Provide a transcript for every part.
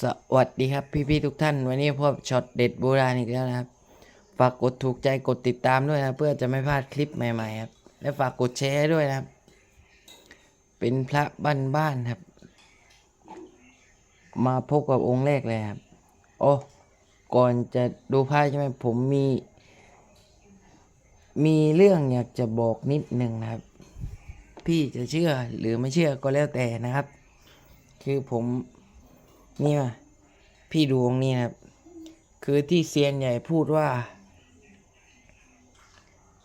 สวัสดีครับพี่ๆทุกท่าน วันนี้พบช็อตเด็ดโบราณอีกแล้วนะครับ ฝากกดถูกใจกดติดตามด้วยนะเพื่อจะไม่พลาดคลิปใหม่ๆครับ และฝากกดแชร์ด้วยนะครับ เป็นพระบ้านๆครับ มาพบกับองค์แรกเลยครับ โอ้ก่อนจะดูพระใช่ไหมผมมี มีเรื่องอยากจะบอกนิดหนึ่งนะครับ พี่จะเชื่อหรือไม่เชื่อก็แล้วแต่นะครับ คือผม นี่มาพี่ดูตรงนี้นะครับ คือที่เซียนใหญ่พูดว่า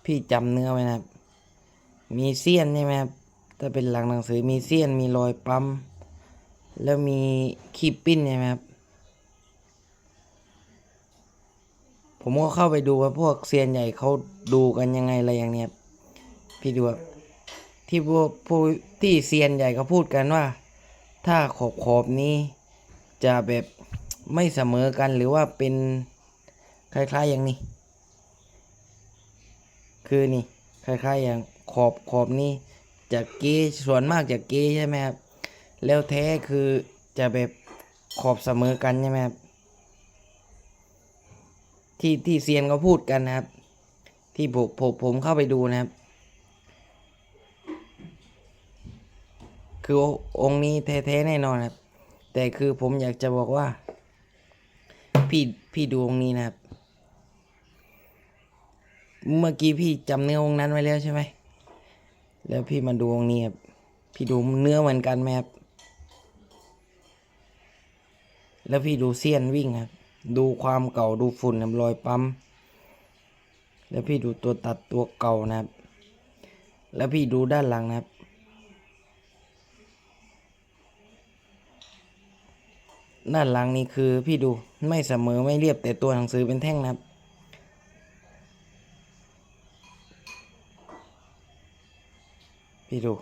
พี่จำเนื้อไว้นะครับ มีเสี้ยนใช่ไหมครับถ้าเป็นหลังหนังสือมีเสี้ยนมีรอยปั๊มแล้วมีขีบปิ้นใช่ไหมครับผมก็เข้าไปดูว่าพวกเซียนใหญ่เขาดูกันยังไงอะไรอย่างเนี้ยพี่ดูครับที่พวกที่เซียนใหญ่เขาพูดกันว่า ถ้าขอบขอบนี้ จะแบบไม่เสมอกันหรือว่าเป็นคล้ายๆอย่างนี้ คือนี่คล้ายๆอย่างขอบขอบนี้จะเกส่วนมากจะเกใช่ไหมครับ แล้วแท้คือจะแบบขอบเสมอกันใช่ไหมครับ ที่ที่เซียนเขาพูดกันนะครับ ที่ผมผมผมเข้าไปดูนะครับ คือองค์นี้แท้ๆแน่นอนครับ แต่คือผมอยากจะบอกว่า พี่พี่ดูองนี้นะครับ เมื่อกี้พี่จำเนื้อองนั้นไว้แล้วใช่ไหมแล้วพี่มาดูองนี้ครับพี่ดูเนื้อเหมือนกันไหมครับแล้วพี่ดูเสี้ยนวิ่งครับดูความเก่าดูฝุ่นครับรอยปั๊มแล้วพี่ดูตัวตัดตัวเก่านะครับ แล้วพี่ดูด้านหลังนะครับ ด้านหลังนี่คือพี่ดูไม่เสมอไม่เรียบแต่ตัวหนังสือเป็นแท่งนะครับ พี่ดู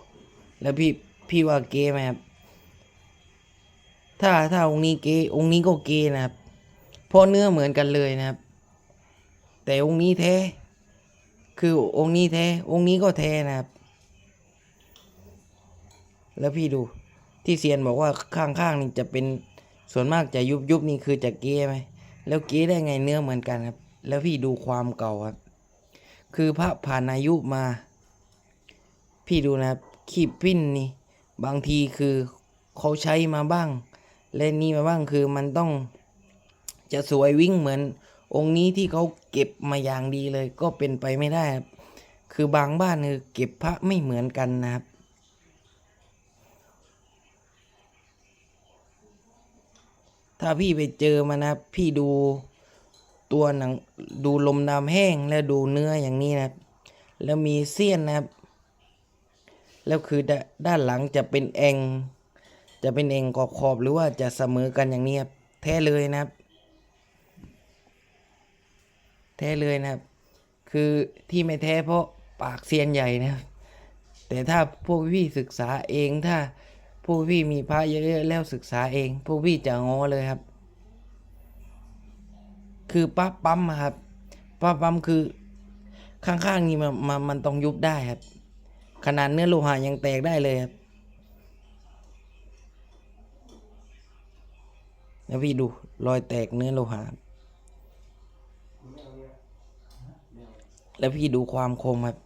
แล้วพี่พี่ว่าเกไหมครับ ถ้าถ้าองค์นี้เกองค์นี้ก็เก๋นะครับเพราะเนื้อเหมือนกันเลยนะครับ แต่องค์นี้แท้ คือองค์นี้แท้ องค์นี้ก็แท้นะครับ แล้วพี่ดูที่เซียนบอกว่าข้างๆนี่จะเป็น ส่วนมากจะยุบยุบนี่คือจะเก้ไหมแล้วเก้ได้ไงเนื้อเหมือนกันครับ แล้วพี่ดูความเก่าครับ คือพระผ่านอายุมา พี่ดูนะครับขีบปิ้นนี่บางทีคือเขาใช้มาบ้างและนี่มาบ้างคือมันต้อง จะสวยวิ่งเหมือน องค์นี้ที่เขาเก็บมาอย่างดีเลย ก็เป็นไปไม่ได้ครับคือบางบ้านคือเก็บพระไม่เหมือนกันนะครับ ถ้าพี่ไปเจอมานะพี่ดูตัวหนังดูลมดำแห้งแล้วดูเนื้ออย่างนี้นะครับ แล้วมีเสี้ยนนะครับ แล้วคือดด้านหลังจะเป็นเองจะเป็นเองขอบขอบหรือว่าจะเสมอกันอย่างนี้ครับแท้เลยนะครับ แท้เลยนะครับ คือที่ไม่แท้เพราะปากเซียนใหญ่นะครับ แต่ถ้าพวกพี่ศึกษาเองถ้า พวกพี่มีพระเยอะๆแล้วศึกษาเองพวกพี่จะงอเลยครับ คือปั๊บปั๊มครับปั๊บปั๊มคือข้างๆนี่มันมันมันต้องยุบได้ครับ ขนาดเนื้อโลหะยังแตกได้เลยครับแล้วพี่ดูรอยแตกเนื้อโลหะแล้วพี่ดูความคมครับ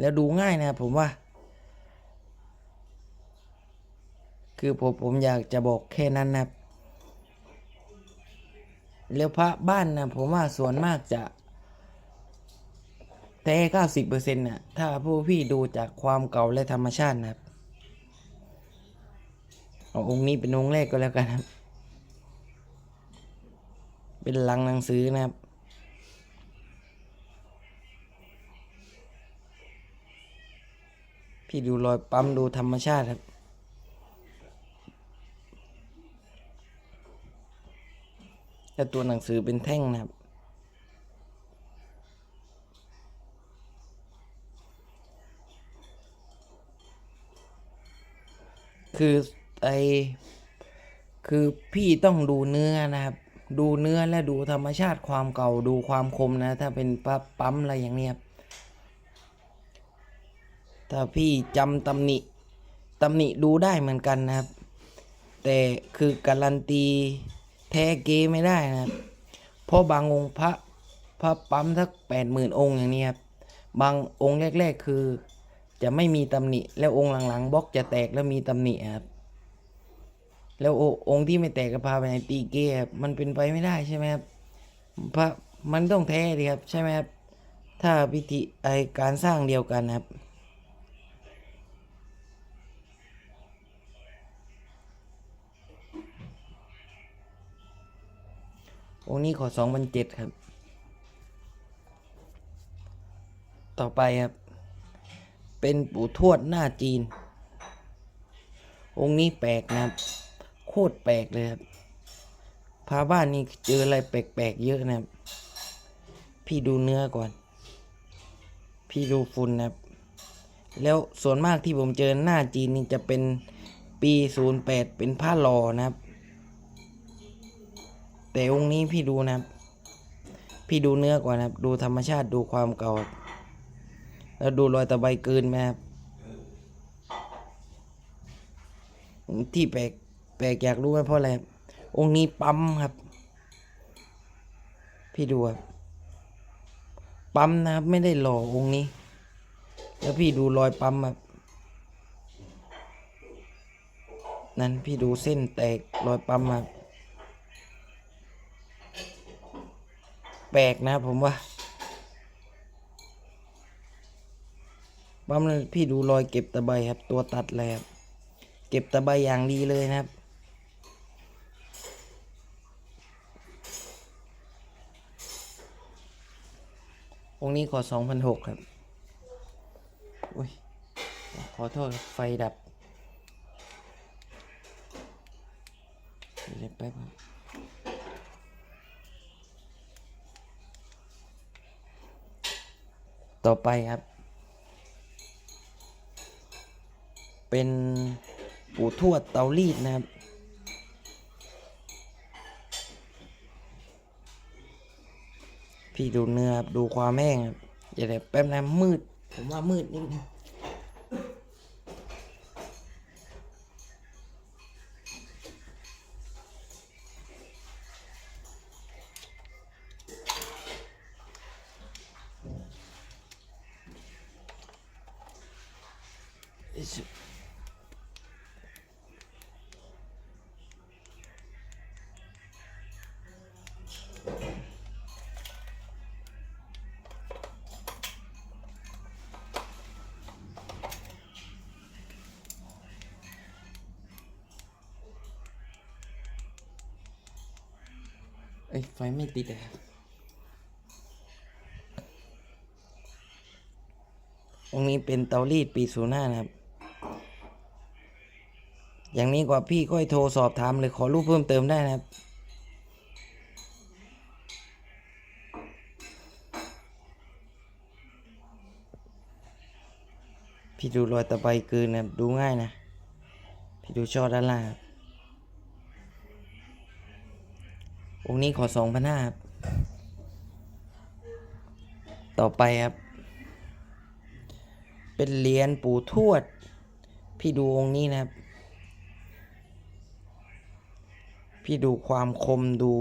แล้วดูง่ายนะครับผมว่า คือผมผมอยากจะบอกแค่นั้นนะครับแล้วพระบ้านนะผมว่าส่วนมากจะแท้เก้าสิบเปอร์เซ็นต์น่ะถ้าผู้พี่ดูจากความเก่าและธรรมชาตินะครับเอาองค์นี้เป็นองค์แรกก็แล้วกันครับ เป็นลังหนังสือนะครับ พี่ดูรอยปั๊มดูธรรมชาติครับแล้วตัวหนังสือเป็นแท่งนะครับ คือไอคือพี่ต้องดูเนื้อนะครับ ดูเนื้อและดูธรรมชาติความเก่าดูความคมนะ ถ้าเป็นปั๊บปั๊มอะไรอย่างเนี้ยครับ ถ้าพี่จำตำหนิตำหนิดูได้เหมือนกันนะครับ แต่คือการันตีแท้เกไม่ได้นะครับเพราะบางองค์พระพระปั๊มสักแปดหมื่นองค์อย่างนี้ครับบางองค์แรก ๆ คือจะไม่มีตำหนิ แล้วองค์หลังๆบล็อกจะแตกแล้วมีตำหนิครับแล้วอองค์ที่ไม่แตกก็พาไปในตีเกครับมันเป็นไปไม่ได้ใช่ไหมครับพระมันต้องแท้ดีครับใช่ไหมครับถ้าพิธีไอการสร้างเดียวกันครับ องค์นี้ขอสองพันเจ็ดครับ ต่อไปครับ เป็นปู่ทวดหน้าจีน องค์นี้แปลกนะครับ โคตรแปลกเลยครับพาบ้านนี้เจออะไรแปลกๆเยอะนะครับ พี่ดูเนื้อก่อน พี่ดูฝุ่นนะครับ แล้วส่วนมากที่ผมเจอหน้าจีนนี่จะเป็นปีศูนย์แปดเป็นผ้าหลอนะครับ แต่องค์นี้พี่ดูนะครับ พี่ดูเนื้อก่อนนะครับ ดูธรรมชาติดูความเก่า แล้วดูรอยตะไบเกินไหมครับ ที่แปลกแปลกอยากรู้ไหมเพราะอะไรองค์นี้ปั๊มครับ พี่ดูครับปั๊มนะครับไม่ได้หล่อองค์นี้ แล้วพี่ดูรอยปั๊มแบบนั่นพี่ดูเส้นแตกรอยปั๊มครับ ปลกนะครับผมว่าปั๊มพี่ดูรอยเก็บตะไบครับ ตัวตัดเลยครับ เก็บตะไบอย่างดีเลยนะครับองนี้ขอสองพันหกครับ อุ้ย ขอโทษไฟดับเดี๋ยวแป๊บครับ ต่อไปครับ เป็นปู่ทวดเตารีดนะครับ พี่ดูเนื้อครับดูความแห้งครับอย่าเดี๋ยวแป๊บนะมืด ผมว่ามืดนิดนึง เอ้ยไฟไม่ติดเลยครับองนี้เป็นเตารีดปีศูนย์ห้านะครับ อย่างนี้กว่าพี่ค่อยโทรสอบถามเลยขอรูปเพิ่มเติมได้นะครับพี่ดูรอยตะไบเกินนะดูง่ายนะ พี่ดูช่อด้านล่าง องค์นี้ขอสองพันห้าครับ ต่อไปครับ เป็นเหรียญปู่ทวด พี่ดูองค์นี้นะครับ พี่ดูความคมดู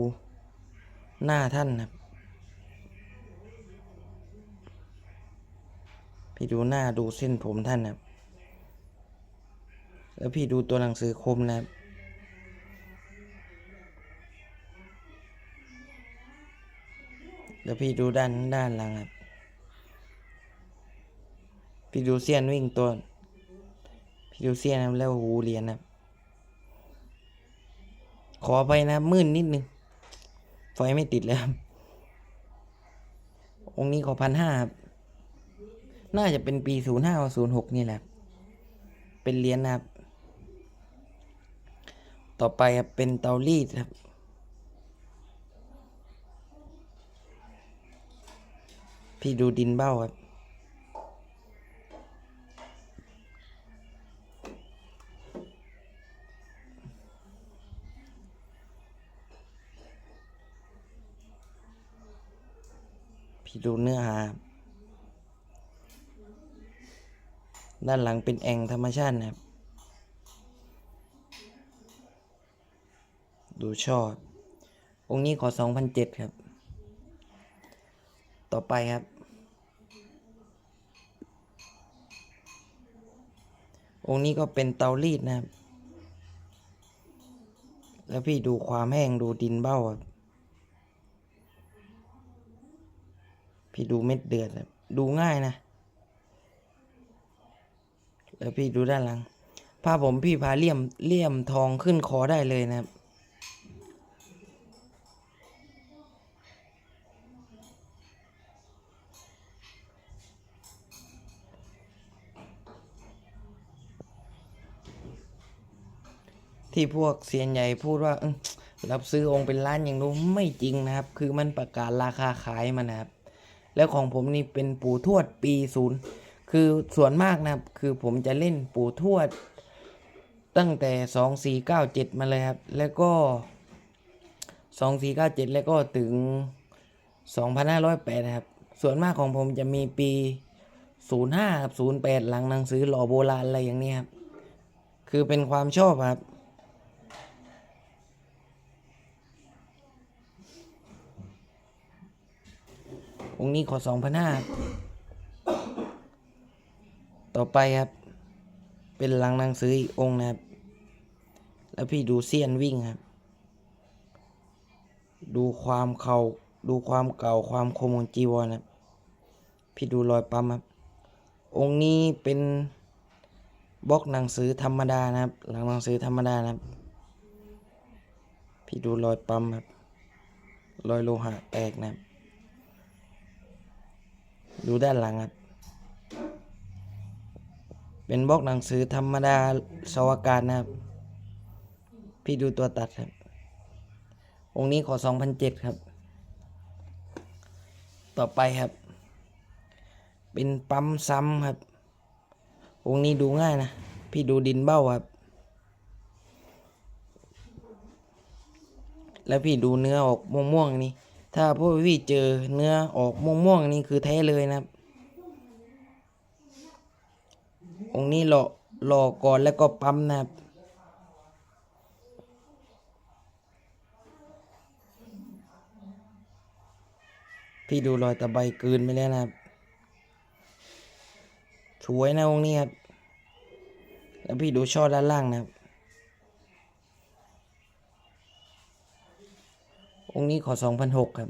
หน้าท่านนะครับ พี่ดูหน้าดูเส้นผมท่านนะครับ แล้วพี่ดูตัวหนังสือคมนะครับ แล้วพี่ดูด้านด้านหลังครับ พี่ดูเซียนวิ่งตัว พี่ดูเซียนครับแล้วหูเรียนครับ ขอไปนะมืดนนิดนึง ไฟไม่ติดเลยครับ องค์นี้ขอพันห้าครับ น่าจะเป็นปีศูนย์ห้าศูนย์หกนี่แหละ เป็นเหรียญนะครับ ต่อไปครับเป็นเตารีดครับ พี่ดูดินเบ้าครับ พี่ดูเนื้อหา ด้านหลังเป็นแอ่งธรรมชาตินะครับ ดูชอบองค์นี้ขอ 2,007 ครับ ต่อไปครับ องค์นี้ก็เป็นเตารีดนะครับ แล้วพี่ดูความแห้งดูดินเบ้าครับพี่ดูเม็ดเดือดครับดูง่ายนะ แล้วพี่ดูด้านหลังผ้าผมพี่พาเลี่ยมเลี่ยมทองขึ้นคอได้เลยนะครับ ที่พวกเซียนใหญ่พูดว่ารับซื้อองค์เป็นล้านอย่างนู้ไม่จริงนะครับ คือมันประกาศราคาขายมานะครับ แล้วของผมนี่เป็นปู่ทวดปีศูนย์คือส่วนมากนะครับ คือผมจะเล่นปู่ทวด ตั้งแต่สองสี่เก้าเจ็ดมาเลยครับ แล้วก็สองสี่เก้าเจ็ดแล้วก็ถึงสองพันห้าร้อยแปดนะครับ ส่วนมากของผมจะมีปีศูนย์ห้าครับศูนย์แปดหลังหนังสือหล่อโบราณอะไรอย่างนี้ครับ คือเป็นความชอบครับ องค์นี้ขอสองพันห้าต่อไปครับ เป็นหลังหนังสืออีกองค์นะครับ แล้วพี่ดูเซียนวิ่งครับ ดูความเขาดูความเก่าความคมของจีวรครับ พี่ดูรอยปั๊มครับ องค์นี้เป็นบล็อกหนังสือธรรมดานะครับ หลังหนังสือธรรมดานะครับ พี่ดูรอยปั๊มครับ รอยโลหะแตกนะครับ ดูด้านหลังครับ เป็นบล็อกหนังสือธรรมดาสวการนะครับ พี่ดูตัวตัดครับ องค์นี้ขอ 2,007 ครับ ต่อไปครับ เป็นปั๊มซ้ำครับ องค์นี้ดูง่ายนะ พี่ดูดินเบ้าครับ แล้วพี่ดูเนื้อออกม่วงๆนี่ ถ้าพวกพี่เจอเนื้อออกม่วงๆนี่คือแท้เลยนะครับ องนี้หล่อหล่อก่อนแล้วก็ปั๊มนะครับพี่ดูรอยตะไบกืนไปแล้วนะครับ สวยนะองค์นี้ครับ แล้วพี่ดูช่อด้านล่างนะครับ องค์นี้ขอสองพันหกครับ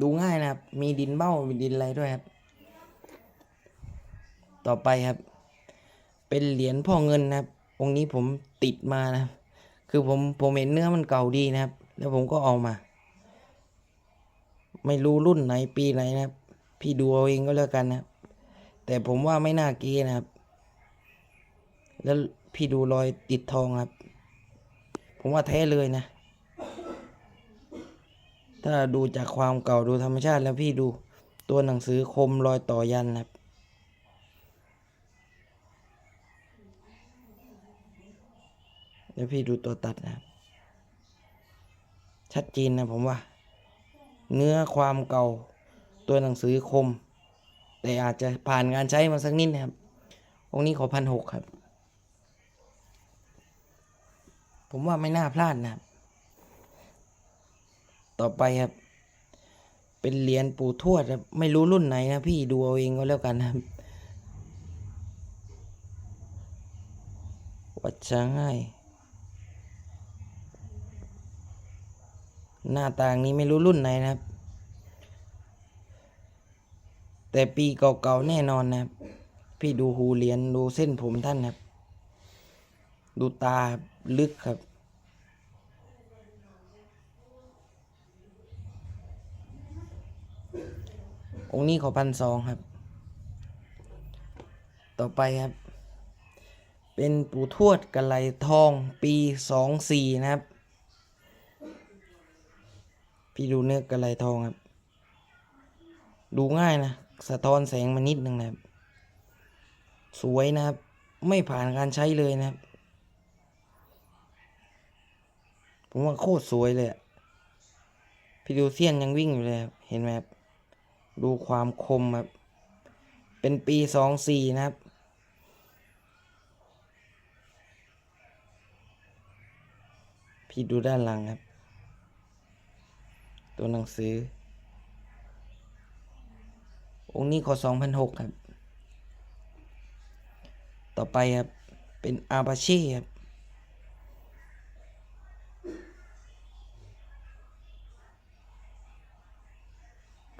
ดูง่ายนะครับ มีดินเบ้ามีดินอะไรด้วยครับ ต่อไปครับ เป็นเหรียญพ่อเงินนะครับ องค์นี้ผมติดมานะครับคือผมผมเห็นเนื้อมันเก่าดีนะครับ แล้วผมก็เอามา ไม่รู้รุ่นไหนปีไหนนะครับ พี่ดูเอาเองก็แล้วกันนะครับ แต่ผมว่าไม่น่าเกนะครับ แล้วพี่ดูรอยติดทองครับ ผมว่าแท้เลยนะ ถ้าดูจากความเก่าดูธรรมชาติแล้วพี่ดูตัวหนังสือคมรอยต่อยันนะครับ แล้วพี่ดูตัวตัดนะครับ ชัดเจนนะผมว่า เนื้อความเก่าตัวหนังสือคม แต่อาจจะผ่านงานใช้มาสักนิดนะครับ องค์นี้ขอพันหกครับ ผมว่าไม่น่าพลาดนะครับ ต่อไปครับ เป็นเหรียญปู่ทวดครับไม่รู้รุ่นไหนนะพี่ดูเอาเองก็แล้วกันครับวัดช้างให้หน้าต่างนี้ไม่รู้รุ่นไหนนะครับ แต่ปีเก่าๆแน่นอนนะครับ พี่ดูหูเหรียญดูเส้นผมท่านครับ ดูตาลึกครับ องค์นี้ขอพันสองครับ ต่อไปครับ เป็นปู่ทวดกระไหลทองปีสองสี่นะครับ พี่ดูเนื้อกระไหลทองครับ ดูง่ายนะ สะท้อนแสงมานิดนึงนะครับ สวยนะครับ ไม่ผ่านการใช้เลยนะครับ ผมว่าโคตรสวยเลยอะพี่ดูเซียนยังวิ่งอยู่เลยครับ เห็นไหมครับ ดูความคมครับ เป็นปีสองสี่นะครับ พี่ดูด้านหลังครับ ตัวหนังสือ องค์นี้ขอสองพันหกครับ ต่อไปครับ เป็นอาบาเช่ครับ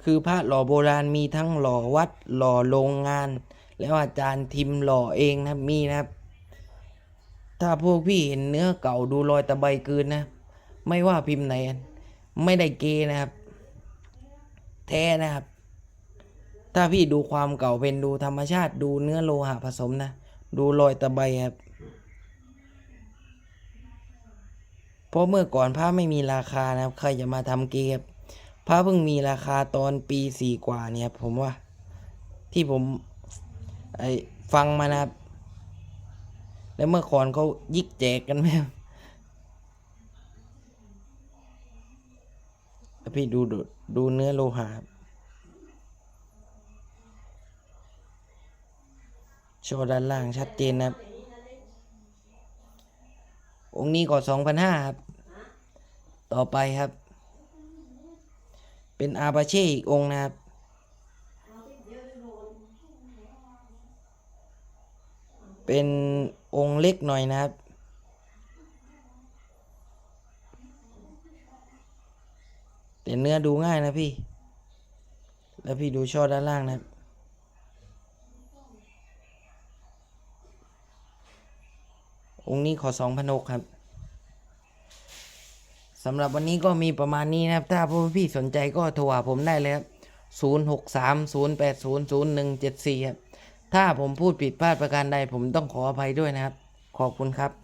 คือพระหล่อโบราณมีทั้งหล่อวัดหล่อโรงงาน แล้วอาจารย์ทิมหล่อเองนะมีนะครับ ถ้าพวกพี่เห็นเนื้อเก่าดูรอยตะไบเกินนะ ไม่ว่าพิมพ์ไหน ไม่ได้เกนะครับ แท้นะครับ ถ้าพี่ดูความเก่าเป็นดูธรรมชาติดูเนื้อโลหะผสมนะ ดูรอยตะไบครับเพราะเมื่อก่อนผ้าไม่มีราคานะครับ ใครจะมาทำเก ครับผ้าเพิ่งมีราคาตอนปีสี่กว่าเนี่ยผมว่า ที่ผมไอฟังมานะแล้วเมื่อก่อนเขายิกแจกกันไหมครับแล้วพี่ดูดูดูเนื้อโลหะโชว์ด้านล่างชัดเจนนะครับ องค์นี้ก็สองพันห้าครับ ต่อไปครับ เป็นอาบาเช่อีกองนะครับเป็นองค์เล็กหน่อยนะครับ แต่เนื้อดูง่ายนะพี่ แล้วพี่ดูช่อด้านล่างนะครับองค์นี้ขอสองพันหกครับ สำหรับวันนี้ก็มีประมาณนี้นะครับ ถ้าพวกพี่สนใจก็โทรหาผมได้เลยครับ0 6 3 0 8 0 0 1 7 4ครับ ถ้าผมพูดผิดพลาดประการใดผมต้องขออภัยด้วยนะครับ ขอบคุณครับ